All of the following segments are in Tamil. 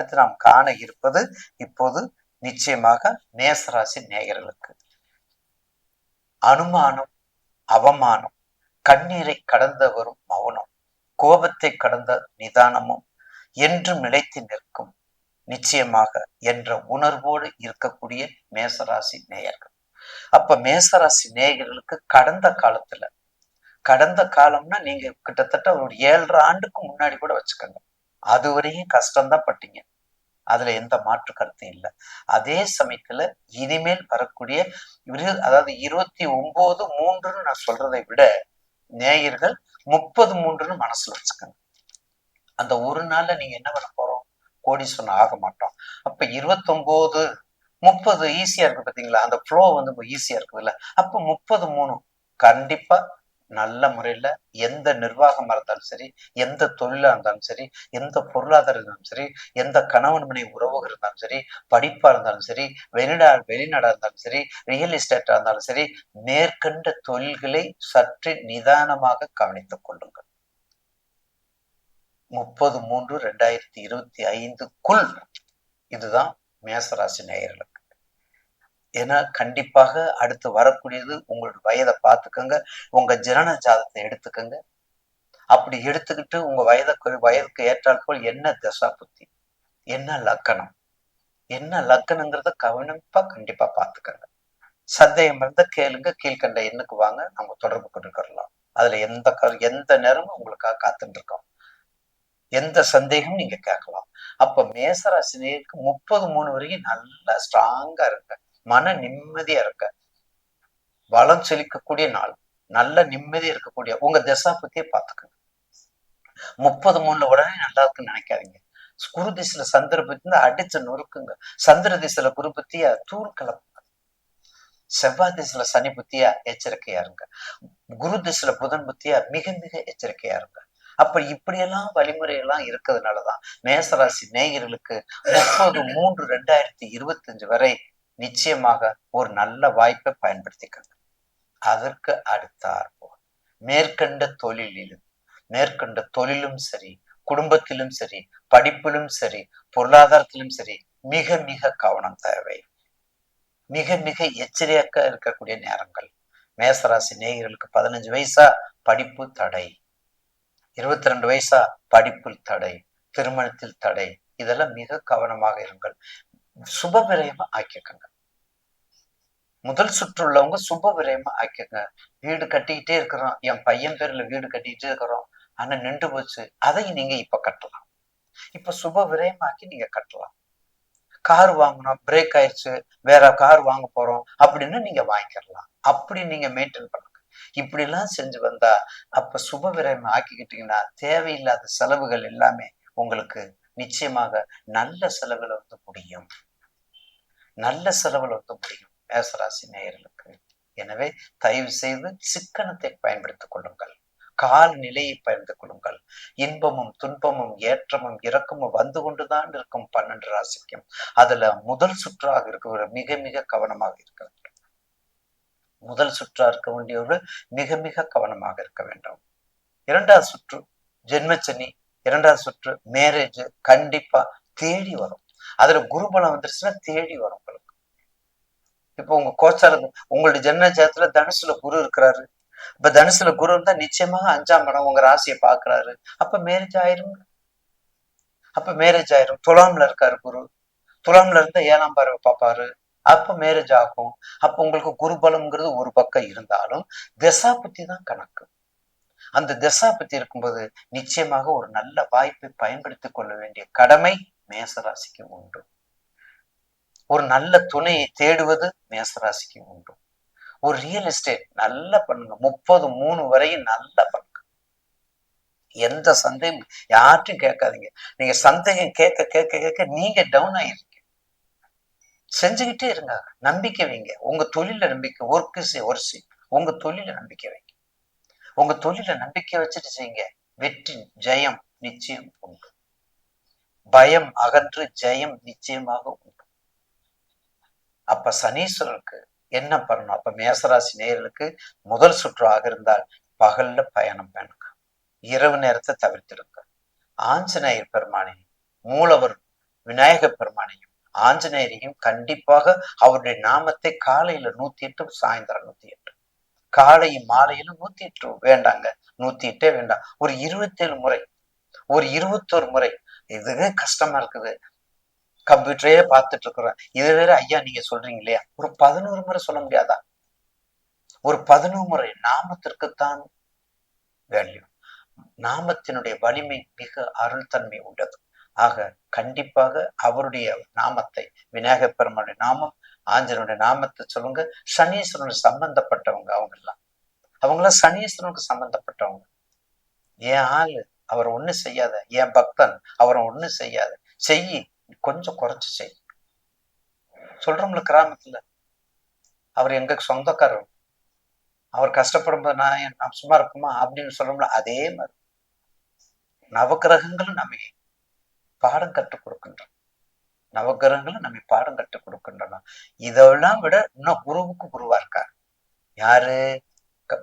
அடுத்து நாம் காண இருப்பது இப்போது நிச்சயமாக மேசராசி நேயர்களுக்கு. அனுமானம் அவமானம் கண்ணீரை கடந்த வரும் மௌனம் கோபத்தை கடந்த நிதானமும் என்று நிலைத்து நிற்கும் நிச்சயமாக என்ற உணர்வோடு இருக்கக்கூடிய மேசராசி நேயர்கள். அப்ப மேசராசி நேயர்களுக்கு கடந்த காலத்துல கடந்த காலம்னா நீங்க கிட்டத்தட்ட ஒரு ஏழரை ஆண்டுக்கு முன்னாடி கூட வச்சுக்கோங்க. அது வரையும் கஷ்டம்தான் பட்டீங்க. அதுல எந்த மாற்று கருத்தும் இல்லை. அதே சமயத்துல இனிமேல் வரக்கூடிய அதாவது இருபத்தி ஒன்பது மூன்றுன்னு நான் சொல்றதை விட நேயர்கள் முப்பது மூன்றுன்னு மனசுல வச்சுக்கோங்க. அந்த ஒரு நாள்ல நீங்க என்ன பண்ண போறோம்? கோடீஸ்வரன் ஆக மாட்டோம். அப்ப இருபத்தொன்பது முப்பது ஈஸியா இருக்கு பாத்தீங்களா? அந்த ஃப்ளோ வந்து ஈஸியா இருக்குதுல்ல. அப்ப முப்பது மூணு கண்டிப்பா நல்ல முறையில எந்த நிர்வாகமா இருந்தாலும் சரி எந்த தொழிலா இருந்தாலும் சரி எந்த பொருளாதாரம் இருந்தாலும் சரி எந்த கணவன் மனை உறவு இருந்தாலும் சரி படிப்பாக இருந்தாலும் சரி வெளிநா வெளிநாடாக இருந்தாலும் சரி ரியல் எஸ்டேட்டா இருந்தாலும் சரி மேற்கண்ட தொழில்களை சற்று நிதானமாக கவனித்துக் கொள்ளுங்கள். முப்பது மூன்று ரெண்டாயிரத்தி இருபத்தி ஐந்துக்குள் இதுதான் மேசராசி நேயர்களுக்கு. ஏன்னா கண்டிப்பாக அடுத்து வரக்கூடியது உங்களோட வயதை பார்த்துக்கோங்க. உங்க ஜனன ஜாதத்தை எடுத்துக்கோங்க. அப்படி எடுத்துக்கிட்டு உங்க வயதுக்கு வயதுக்கு ஏற்றால் போல் என்ன தசா புத்தி? என்ன லக்கணம்? என்ன லக்கணங்கிறத கவனிப்பா கண்டிப்பா பார்த்துக்கோங்க. சந்தேகம் இருந்தா கேளுங்க. கீழ்கண்ட எண்ணுக்கு வாங்க. நம்ம தொடர்பு கொண்டுக்கலாம் அதுல எந்த எந்த நேரமும் உங்களுக்காக காத்துட்டு இருக்கோம் எந்த சந்தேகமும் நீங்க கேட்கலாம். அப்ப மேசராசினியருக்கு முப்பது மூணு வரைக்கும் நல்லா ஸ்ட்ராங்கா இருக்க மன நிம்மதியா இருக்க. வளம் செழிக்கக்கூடிய நாள். நல்ல நிம்மதியா இருக்கக்கூடிய உங்க திசா பத்தியே பாத்துக்கோங்க முப்பது மூணுல உடனே நல்லா இருக்குன்னு நினைக்காதீங்க. குரு திசையில சந்திர பத்தி அடிச்சு நொறுக்குங்க. சந்திர திசையில குரு பத்தியா தூள் கலப்புங்க. செவ்வாய் திசையில சனி புத்தியா எச்சரிக்கையா இருங்க. குரு திசையில புதன் புத்தியா மிக மிக எச்சரிக்கையா இருங்க. அப்ப இப்படியெல்லாம் வழிமுறை எல்லாம் இருக்கிறதுனாலதான் மேசராசி நேயர்களுக்கு முப்பது மூன்று ரெண்டாயிரத்தி இருபத்தி அஞ்சு வரை நிச்சயமாக ஒரு நல்ல வாய்ப்பை பயன்படுத்திக்கங்க. அதற்கு அடுத்தாற்போல் மேற்கண்ட தொழிலிலும் மேற்கண்ட தொழிலும் சரி குடும்பத்திலும் சரி படிப்பிலும் சரி பொருளாதாரத்திலும் சரி மிக மிக கவனம் தேவை. மிக மிக எச்சரிக்கையா இருக்கக்கூடிய நேரங்கள். மேசராசி நேயர்களுக்கு பதினஞ்சு வயசா படிப்பு தடை. இருபத்தி ரெண்டு வயசா படிப்பில் தடை திருமணத்தில் தடை. இதெல்லாம் மிக கவனமாக இருங்கள். சுப விரயமா ஆக்கிக்கங்க. முதல் சுற்றுள்ளவங்க சுப விரயமா ஆக்கிக்கங்க வீடு கட்டிக்கிட்டே இருக்கிறோம். என் பையன் பேர்ல வீடு கட்டிக்கிட்டே இருக்கிறோம். ஆனா நின்று போச்சு. அதையும் நீங்க இப்ப கட்டலாம். இப்ப சுப விரயமாக்கி நீங்க கட்டலாம். கார் வாங்கணும் பிரேக் ஆயிடுச்சு வேற கார் வாங்க போறோம் அப்படின்னு நீங்க வாங்கிக்கலாம் அப்படி நீங்க மெயின்டைன் பண்ணுங்க. இப்படி எல்லாம் செஞ்சு வந்தா அப்ப சுப விரயம் ஆக்கிக்கிட்டீங்கன்னா தேவையில்லாத செலவுகள் எல்லாமே உங்களுக்கு நிச்சயமாக நல்ல செலவுல வந்து முடியும். நல்ல செலவுல வந்து முடியும். மேசராசி நேயர்களுக்கு. எனவே தயவு செய்து சிக்கனத்தை பயன்படுத்திக் கொள்ளுங்கள். கால் நிலையை பயந்து கொள்ளுங்கள். இன்பமும் துன்பமும் ஏற்றமும் இறக்கமும் வந்து கொண்டுதான் இருக்கும் பன்னெண்டு ராசிக்கும். அதுல முதல் சுற்றாக இருக்கிற மிக மிக கவனமாக இருக்க வேண்டும். முதல் சுற்றா இருக்க வேண்டியவர்கள் மிக மிக கவனமாக இருக்க வேண்டும். இரண்டாவது சுற்று ஜென்மச்சனி இரண்டாவது சுற்று மேரேஜ் கண்டிப்பா தேடி வரும். அதுல குருபலம் வந்துருச்சுன்னா தேடி வரும் உங்களுக்கு. இப்போ உங்க கோச்சார உங்களுடைய ஜென்ம ஜாதத்துல தனுசுல குரு இருக்கிறாரு. இப்ப தனுசுல குரு இருந்தா நிச்சயமாக அஞ்சாம் படம் உங்க ராசியை பாக்குறாரு அப்ப மேரேஜ் ஆயிரும். அப்ப மேரேஜ் ஆயிரும். துலாம்ல இருக்காரு குரு. துலாம்ல இருந்தா ஏழாம் பார்வை பார்ப்பாரு. அப்ப மேரேஜ் ஆகும். அப்ப உங்களுக்கு குருபலம்ங்கிறது ஒரு பக்கம் இருந்தாலும் திசா புத்தி தான் கணக்கு. அந்த திசா பத்தி இருக்கும்போது நிச்சயமாக ஒரு நல்ல வாய்ப்பை பயன்படுத்திக் கொள்ள வேண்டிய கடமை மேசராசிக்கு உண்டு. ஒரு நல்ல துணையை தேடுவது மேசராசிக்கு உண்டு. ஒரு ரியல் எஸ்டேட் நல்லா பண்ணுங்க முப்பது மூணு வரையும் நல்லா பண்ணுங்க எந்த சந்தேகம் யார்ட்டும் கேட்காதீங்க. நீங்க சந்தேகம் கேட்க கேட்க கேட்க நீங்க டவுன் ஆயிருங்க செஞ்சுக்கிட்டே இருங்க. நம்பிக்கை வைங்க. உங்க தொழில நம்பிக்கை ஒர்க்கு ஒர்சி உங்க தொழில நம்பிக்கை வைங்க. உங்க தொழில நம்பிக்கை வச்சுட்டு செய்யுங்க. வெற்றி ஜெயம் நிச்சயம் உண்டு. பயம் அகன்று ஜெயம் நிச்சயமாக உண்டு. அப்ப சனீஸ்வரருக்கு என்ன பண்ணணும்? அப்ப மேசராசி நேயர்களுக்கு முதல் சுற்றாக இருந்தால் பகல்ல பயணம் பண்ணுங்க. இரவு நேரத்தை தவிர்த்திருங்க ஆஞ்சநேயர் பெருமானையும் மூலவர் விநாயக பெருமானையும் ஆஞ்சநேயரையும் கண்டிப்பாக அவருடைய நாமத்தை காலையில நூத்தி எட்டு சாயந்தரம் நூத்தி எட்டு. காலையும் மாலையிலும் நூத்தி எட்டு வேண்டாங்க. நூத்தி எட்டே வேண்டாம். ஒரு இருபத்தேழு முறை. ஒரு இருபத்தோரு முறை. இதுவே கஷ்டமா இருக்குது. கம்ப்யூட்டரே பார்த்துட்டு இருக்கிறேன் இது வேற ஐயா நீங்க சொல்றீங்க இல்லையா? ஒரு பதினோரு முறை சொல்ல முடியாதா? ஒரு பதினோரு முறை நாமத்திற்குத்தான் வேல்யூ நாமத்தினுடைய வலிமை மிக அருள் தன்மை ஆக கண்டிப்பாக அவருடைய நாமத்தை விநாயகர் பெருமானுடைய நாமம் ஆஞ்சனுடைய நாமத்தை சொல்லுங்க. சனீஸ்வரனுடைய சம்பந்தப்பட்டவங்க அவங்க எல்லாம். அவங்களாம் சனீஸ்வரனுக்கு சம்பந்தப்பட்டவங்க. என் ஆளு? அவர் ஒண்ணு செய்யாத. என் பக்தன்? அவரை ஒண்ணு செய்யாத. செய்யி. கொஞ்சம் குறைச்சி செய். சொல்றோம்ல கிராமத்துல. அவர் எங்க சொந்தக்காரர். அவர் கஷ்டப்படும் போது நான் நான் சும்மா இருப்போமா அப்படின்னு சொல்றோம்ல அதே மாதிரி. நவகிரகங்களும் நம்மை பாடம் கற்றுக் கொடுக்கின்றன. நவகிரகங்களும் நம்மை பாடம் கற்றுக் கொடுக்கின்றன. இதெல்லாம் விட இன்னும் குருவுக்கு குருவா இருக்கார். யாரு?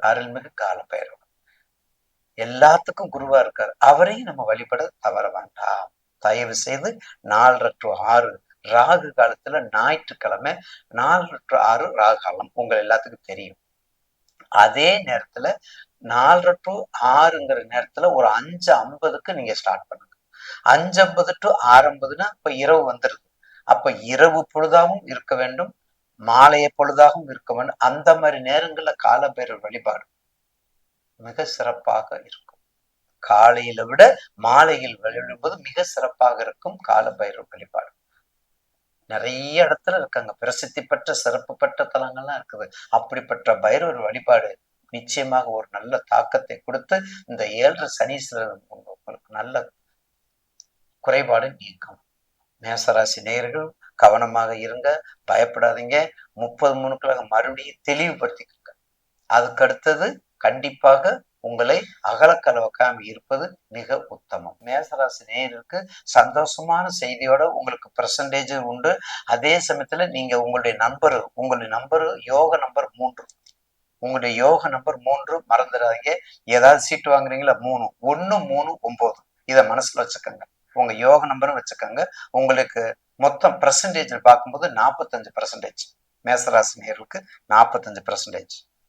அருள்மிகு காலப்பெயர்வு எல்லாத்துக்கும் குருவா இருக்கார். அவரையும் நம்ம வழிபட தவற வேண்டாம். தயவு செய்து நாலரை டு ஆறு ராகு காலத்துல ஞாயிற்றுக்கிழமை நாலு டு ஆறு ராகு காலம் உங்கள் எல்லாத்துக்கும் தெரியும். அதே நேரத்துல நாலரை டு ஆறுங்கிற நேரத்துல ஒரு அஞ்சு ஐம்பதுக்கு நீங்க ஸ்டார்ட் பண்ணுங்க. அஞ்சு ஐம்பது டு ஆறு ஐம்பதுன்னா இப்ப இரவு வந்துருது. அப்ப இரவு பொழுதாகவும் இருக்க வேண்டும். மாலைய பொழுதாகவும் இருக்க வேண்டும். அந்த மாதிரி நேரங்கள்ல காலபேரர் வழிபாடு மிக சிறப்பாக இருக்கும். காலையில விட மாலையில் வழிபடும்போது மிக சிறப்பாக இருக்கும் கால பைரவர் வழிபாடு. நிறைய இடத்துல இருக்காங்க. பிரசித்தி பெற்ற சிறப்பு பெற்ற தலங்கள்லாம் இருக்குது. அப்படிப்பட்ட பைரவர் வழிபாடு நிச்சயமாக ஒரு நல்ல தாக்கத்தை கொடுத்து இந்த ஏழரை சனீஸ்வரர் உங்களுக்கு நல்ல குறைபாடு நீக்கும் மேசராசி நேயர்கள் கவனமாக இருங்க. பயப்படாதீங்க. முப்பது மூணுக்களாக மறுபடியும் தெளிவுபடுத்திக்கோங்க. அதுக்கு அடுத்தது கண்டிப்பாக உங்களை அகலக்கலவக்காம இருப்பது மிக உத்தமம். மேசராசி நேயருக்கு சந்தோஷமான செய்தியோட உங்களுக்கு பெர்சன்டேஜ் உண்டு. அதே சமயத்துல நீங்க உங்களுடைய நம்பர் உங்களுடைய நம்பர் யோக நம்பர் மூன்று. உங்களுடைய யோக நம்பர் மூன்று மறந்துடாதீங்க. ஏதாவது சீட்டு வாங்குறீங்களா? மூணு. ஒன்னு மூணு ஒன்பது இதை மனசுல வச்சுக்கோங்க. உங்க யோக நம்பரும் வச்சுக்கோங்க. உங்களுக்கு மொத்தம் பர்சன்டேஜ் பார்க்கும்போது நாற்பத்தஞ்சு பர்சன்டேஜ் மேசராசி நேர்களுக்கு நாற்பத்தஞ்சு பர்சன்டேஜ்